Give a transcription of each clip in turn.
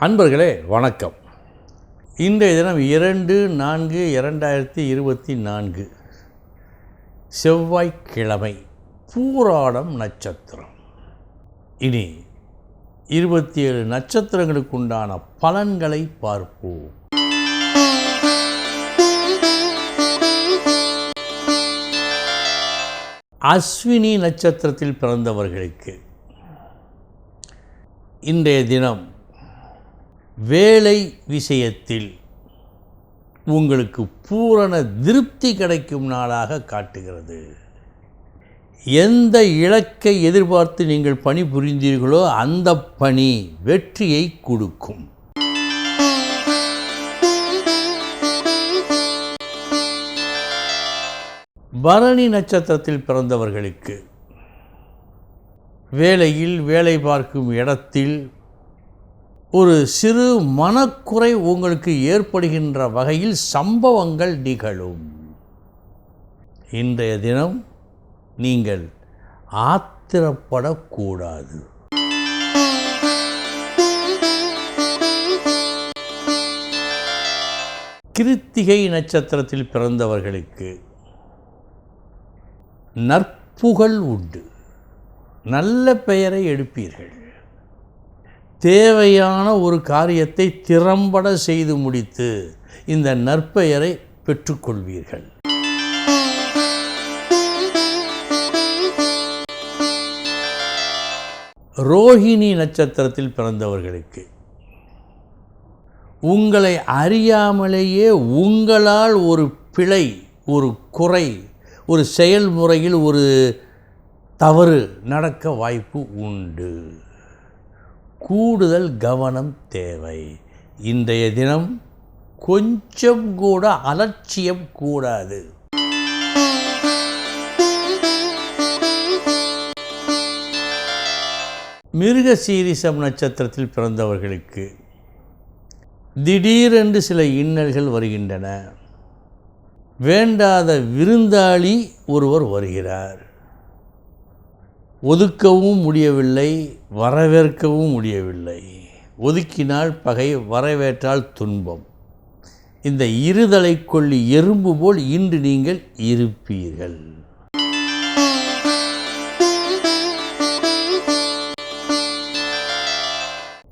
அன்பர்களே வணக்கம். இன்றைய தினம் இரண்டு நான்கு இரண்டாயிரத்தி இருபத்தி நான்கு. செவ்வாய்க்கிழமை பூராடம் நட்சத்திரம். இனி இருபத்தி ஏழு நட்சத்திரங்களுக்குண்டான பலன்களை பார்ப்போம். அஸ்வினி நட்சத்திரத்தில் பிறந்தவர்களுக்கு இன்றைய தினம் வேலை விஷயத்தில் உங்களுக்கு பூரண திருப்தி கிடைக்கும் நாளாக காட்டுகிறது. எந்த இலக்கை எதிர்பார்த்து நீங்கள் பணி புரிந்தீர்களோ அந்த பணி வெற்றியை கொடுக்கும். பரணி நட்சத்திரத்தில் பிறந்தவர்களுக்கு வேலையில் வேலை பார்க்கும் இடத்தில் ஒரு சிறு மனக்குறை உங்களுக்கு ஏற்படுகின்ற வகையில் சம்பவங்கள் நிகழும். இன்றைய தினம் நீங்கள் ஆத்திரப்படக்கூடாது. கிருத்திகை நட்சத்திரத்தில் பிறந்தவர்களுக்கு நற்புகழ் உண்டு. நல்ல பெயரை எடுப்பீர்கள். தேவையான ஒரு காரியத்தை திறம்பட செய்து முடித்து இந்த நற்பெயரை பெற்றுக்கொள்வீர்கள். ரோஹிணி நட்சத்திரத்தில் பிறந்தவர்களுக்கு உங்களை அறியாமலேயே உங்களால் ஒரு பிழை ஒரு குறை ஒரு செயல்முறையில் ஒரு தவறு நடக்க வாய்ப்பு உண்டு. கூடுதல் கவனம் தேவை. இன்றைய தினம் கொஞ்சம் கூட அலட்சியம் கூடாது. மிருக சீரிசம் நட்சத்திரத்தில் பிறந்தவர்களுக்கு திடீரென்று சில இன்னல்கள் வருகின்றன. வேண்டாத விருந்தாளி ஒருவர் வருகிறார். ஒதுக்கவும் முடியவில்லை வரவேற்கவும் முடியவில்லை. ஒதுக்கினால் பகை வரவேற்றால் துன்பம். இந்த இருதலை கொள்ளி எறும்பு போல் இன்று நீங்கள் இருப்பீர்கள்.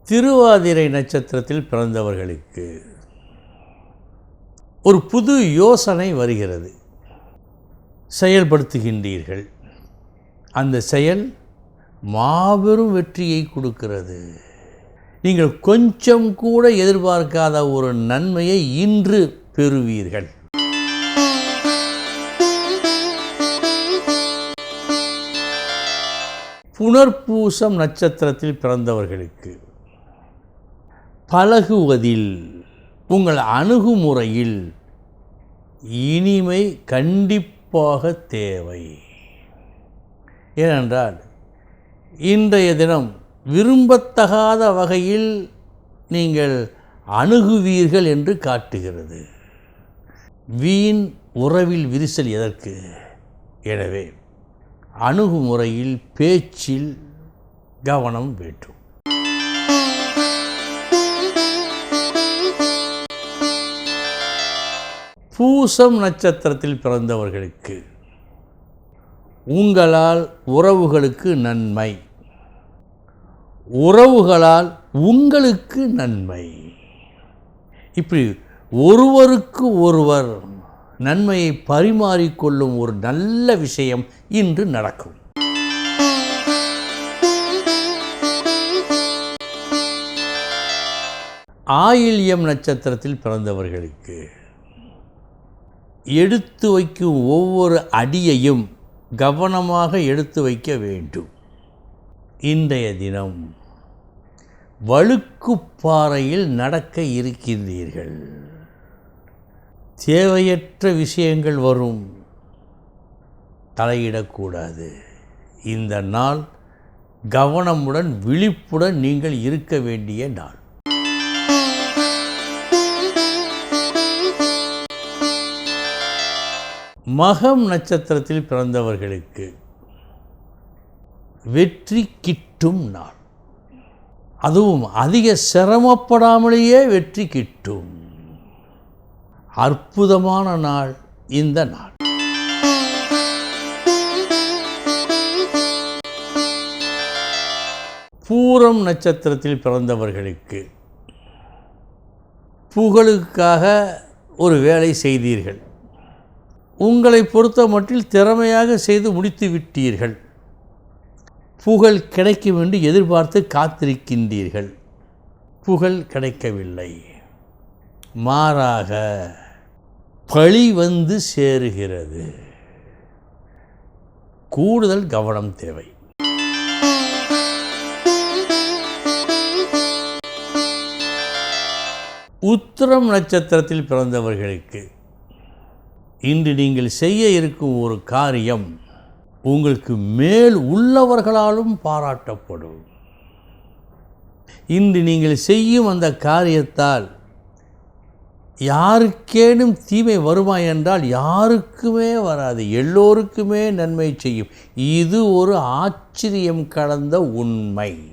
திருவாதிரை நட்சத்திரத்தில் பிறந்தவர்களுக்கு ஒரு புது யோசனை வருகிறது. செயல்படுத்துகின்றீர்கள். அந்த செயல் மாபெரும் வெற்றியை கொடுக்கிறது. நீங்கள் கொஞ்சம் கூட எதிர்பார்க்காத ஒரு நன்மையை இன்று பெறுவீர்கள். புனர்பூசம் நட்சத்திரத்தில் பிறந்தவர்களுக்கு பழகுவதில் உங்கள் அணுகுமுறையில் இனிமை கண்டிப்பாக தேவை. ஏனென்றால் இன்றைய தினம் விரும்பத்தகாத வகையில் நீங்கள் அணுகுவீர்கள் என்று காட்டுகிறது. வீண் உறவில் விரிசல் எதற்கு? எனவே அணுகுமுறையில் பேச்சில் கவனம் வேண்டும். பூசம் நட்சத்திரத்தில் பிறந்தவர்களுக்கு உங்களால் உறவுகளுக்கு நன்மை. உறவுகளால் உங்களுக்கு நன்மை. இப்படி ஒருவருக்கு ஒருவர் நன்மையை பரிமாறிக்கொள்ளும் ஒரு நல்ல விஷயம் இன்று நடக்கும். ஆயில்யம் நட்சத்திரத்தில் பிறந்தவர்களுக்கு எடுத்து வைக்கும் ஒவ்வொரு அடியையும் கவனமாக எடுத்து வைக்க வேண்டும். இன்றைய தினம் வழுக்குப்பாறையில் நடக்க இருக்கின்றீர்கள். தேவையற்ற விஷயங்கள் வரும். தலையிடக்கூடாது. இந்த நாள் கவனமுடன் விழிப்புடன் நீங்கள் இருக்க வேண்டிய நாள். மகம் நட்சத்திரத்தில் பிறந்தவர்களுக்கு வெற்றி கிட்டும் நாள். அதுவும் அதிக சிரமப்படாமலேயே வெற்றி கிட்டும். அற்புதமான நாள் இந்த நாள். பூரம் நட்சத்திரத்தில் பிறந்தவர்களுக்கு புகழுக்காக ஒரு வேலை செய்தீர்கள். உங்களை பொறுத்த மட்டில் திறமையாக செய்து முடித்து விட்டீர்கள். புகழ் கிடைக்கும் என்று எதிர்பார்த்து காத்திருக்கின்றீர்கள். புகழ் கிடைக்கவில்லை. மாறாக பழி வந்து சேருகிறது. கூடுதல் கவனம் தேவை. உத்திரம் நட்சத்திரத்தில் பிறந்தவர்களுக்கு இன்று நீங்கள் செய்ய இருக்கும் ஒரு காரியம் உங்களுக்கு மேல் உள்ளவர்களாலும் பாராட்டப்படும். இன்று நீங்கள் செய்யும் அந்த காரியத்தால் யாருக்கேனும் தீமை வருமா என்றால் யாருக்குமே வராது. எல்லோருக்குமே நன்மை செய்யும். இது ஒரு ஆச்சரியம் கலந்த உண்மை.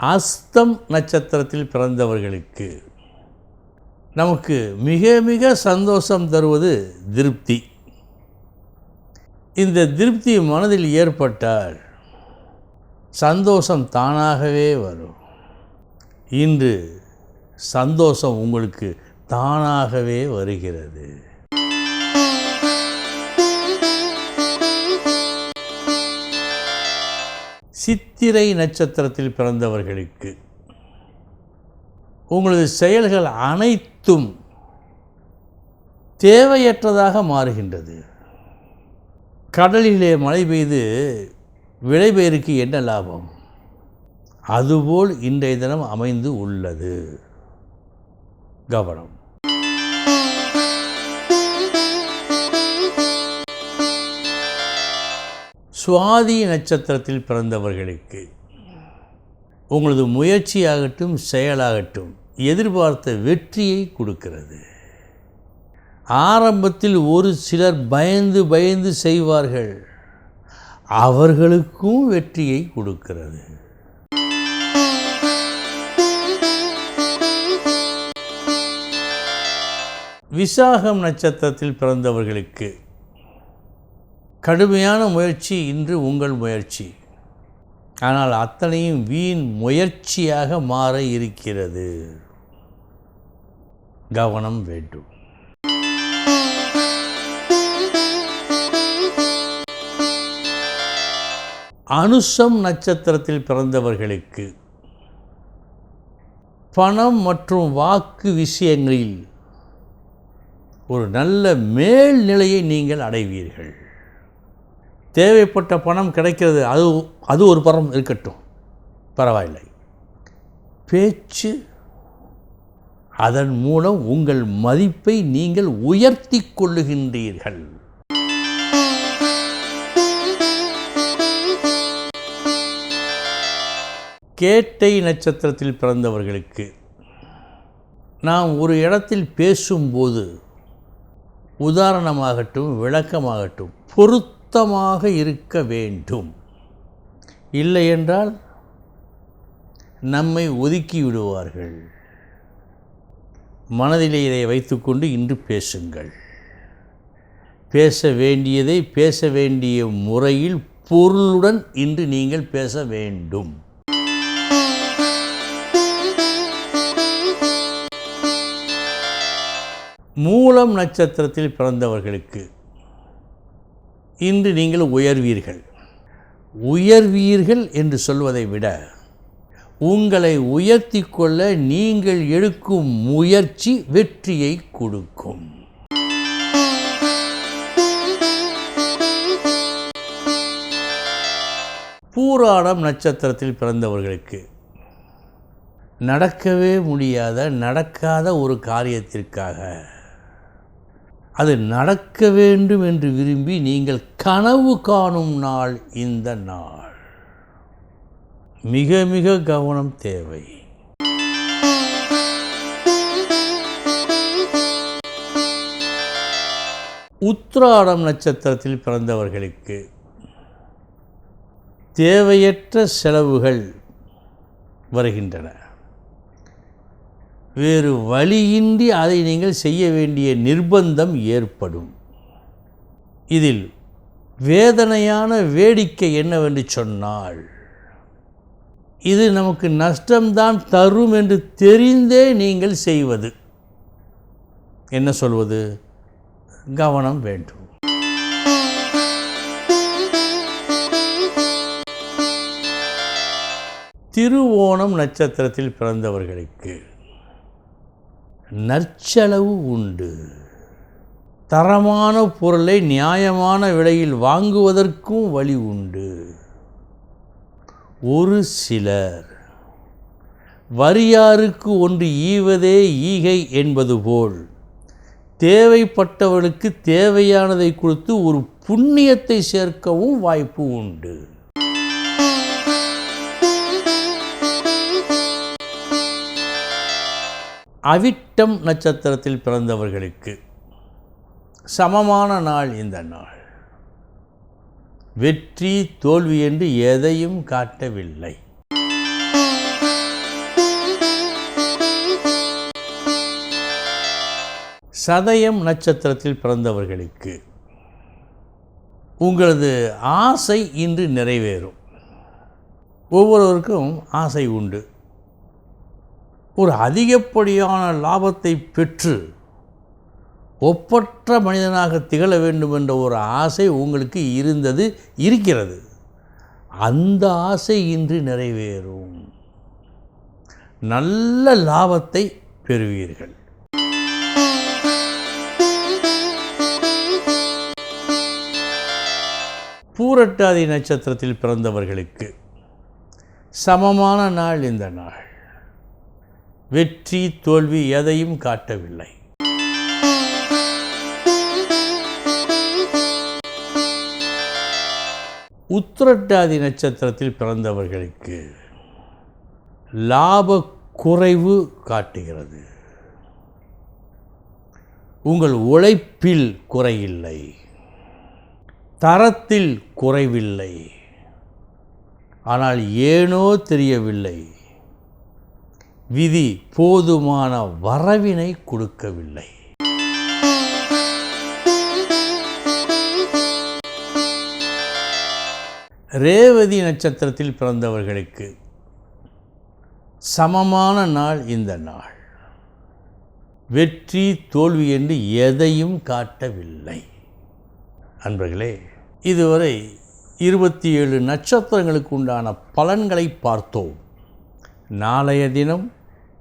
அஸ்தம் நட்சத்திரத்தில் பிறந்தவர்களுக்கு நமக்கு மிக மிக சந்தோஷம் தருவது திருப்தி. இந்த திருப்தி மனதில் ஏற்பட்டால் சந்தோஷம் தானாகவே வரும். இன்று சந்தோஷம் உங்களுக்கு தானாகவே வருகிறது. சித்திரை நட்சத்திரத்தில் பிறந்தவர்களுக்கு உங்களது செயல்கள் அனைத்தும் தேவையற்றதாக மாறுகின்றது. கடலிலே மழை பெய்து விளைபெயருக்கு என்ன லாபம்? அதுபோல் இன்றைய தினம் அமைந்து உள்ளது. கவனம். சுவாதி நட்சத்திரத்தில் பிறந்தவர்களுக்கு உங்களது முயற்சியாகட்டும் செயலாகட்டும் எதிர்பார்த்த வெற்றியை கொடுக்கிறது. ஆரம்பத்தில் ஒரு சிலர் பயந்து பயந்து செய்வார்கள். அவர்களுக்கும் வெற்றியை கொடுக்கிறது. விசாகம் நட்சத்திரத்தில் பிறந்தவர்களுக்கு கடுமையான முயற்சி இன்று உங்கள் முயற்சி. ஆனால் அத்தனையும் வீண் முயற்சியாக மாற இருக்கிறது. கவனம் வேண்டும். அனுஷம் நட்சத்திரத்தில் பிறந்தவர்களுக்கு பணம் மற்றும் வாக்கு விஷயங்களில் ஒரு நல்ல மேல்நிலையை நீங்கள் அடைவீர்கள். தேவைப்பட்ட பணம் கிடைக்கிறது அது அது ஒரு பரம் இருக்கட்டும். பரவாயில்லை. பேச்சு அதன் மூலம் உங்கள் மதிப்பை நீங்கள் உயர்த்தி கொள்ளுகின்றீர்கள். கேட்டை நட்சத்திரத்தில் பிறந்தவர்களுக்கு நாம் ஒரு இடத்தில் பேசும்போது உதாரணமாகட்டும் விளக்கமாகட்டும் சுத்தமாக இருக்க வேண்டும். இல்லை என்றால் நம்மை ஒதுக்கி விடுவார்கள் மனதிலே இதை வைத்துக்கொண்டு இன்று பேசுங்கள். பேச வேண்டியதை பேச வேண்டிய முறையில் பொருளுடன் இன்று நீங்கள் பேச வேண்டும். மூலம் நட்சத்திரத்தில் பிறந்தவர்களுக்கு இன்று நீங்கள் உயர்வீர்கள். உயர்வீர்கள் என்று சொல்வதை விட உங்களை உயர்த்தி கொள்ள நீங்கள் எடுக்கும் முயற்சி வெற்றியை கொடுக்கும். பூராடம் நட்சத்திரத்தில் பிறந்தவர்களுக்கு நடக்கவே முடியாத நடக்காத ஒரு காரியத்திற்காக அது நடக்க வேண்டும் என்று விரும்பி நீங்கள் கனவு காணும் நாள் இந்த நாள். மிக மிக கவனம் தேவை. உத்ராடம் நட்சத்திரத்தில் பிறந்தவர்களுக்கு தேவையற்ற செலவுகள் வருகின்றன. வேறு வழியின்றி அதை நீங்கள் செய்ய வேண்டிய நிர்பந்தம் ஏற்படும். இதில் வேதனையான வேடிக்கை என்னவென்று சொன்னால் இது நமக்கு நஷ்டம்தான் தரும் என்று தெரிந்தே நீங்கள் செய்வது. என்ன சொல்வது? கவனம் வேண்டும். திருவோணம் நட்சத்திரத்தில் பிறந்தவர்களுக்கு நற்செலவு உண்டு. தரமான பொருளை நியாயமான விலையில் வாங்குவதற்கும் வழி உண்டு. ஒரு சிலர் வரியாருக்கு ஒன்று ஈவதே ஈகை என்பது போல் தேவைப்பட்டவர்களுக்கு தேவையானதை கொடுத்து ஒரு புண்ணியத்தை சேர்க்கவும் வாய்ப்பு உண்டு. அவிட்டம் நட்சத்திரத்தில் பிறந்தவர்களுக்கு சமமான நாள் இந்த நாள். வெற்றி தோல்வி என்று எதையும் காட்டவில்லை. சதயம் நட்சத்திரத்தில் பிறந்தவர்களுக்கு உங்களது ஆசை இன்று நிறைவேறும். ஒவ்வொருவருக்கும் ஆசை உண்டு. ஒரு அதிகப்படியான லாபத்தை பெற்று ஒப்பற்ற மனிதனாக திகழ வேண்டும் என்ற ஒரு ஆசை உங்களுக்கு இருந்தது இருக்கிறது. அந்த ஆசை இன்று நிறைவேறும். நல்ல லாபத்தை பெறுவீர்கள். பூரட்டாதி நட்சத்திரத்தில் பிறந்தவர்களுக்கு சமமான நாள் இந்த நாள். வெற்றி தோல்வி எதையும் காட்டவில்லை. உத்திரட்டாதி நட்சத்திரத்தில் பிறந்தவர்களுக்கு லாப குறைவு காட்டுகிறது. உங்கள் உழைப்பில் குறையில்லை. தரத்தில் குறைவில்லை. ஆனால் ஏனோ தெரியவில்லை. விதி போதுமான வரவினை கொடுக்கவில்லை. ரேவதி நட்சத்திரத்தில் பிறந்தவர்களுக்கு சமமான நாள் இந்த நாள். வெற்றி தோல்வி என்று எதையும் காட்டவில்லை. அன்பர்களே இதுவரை இருபத்தி ஏழு நட்சத்திரங்களுக்கு உண்டான பலன்களை பார்த்தோம். நாளைய தினம்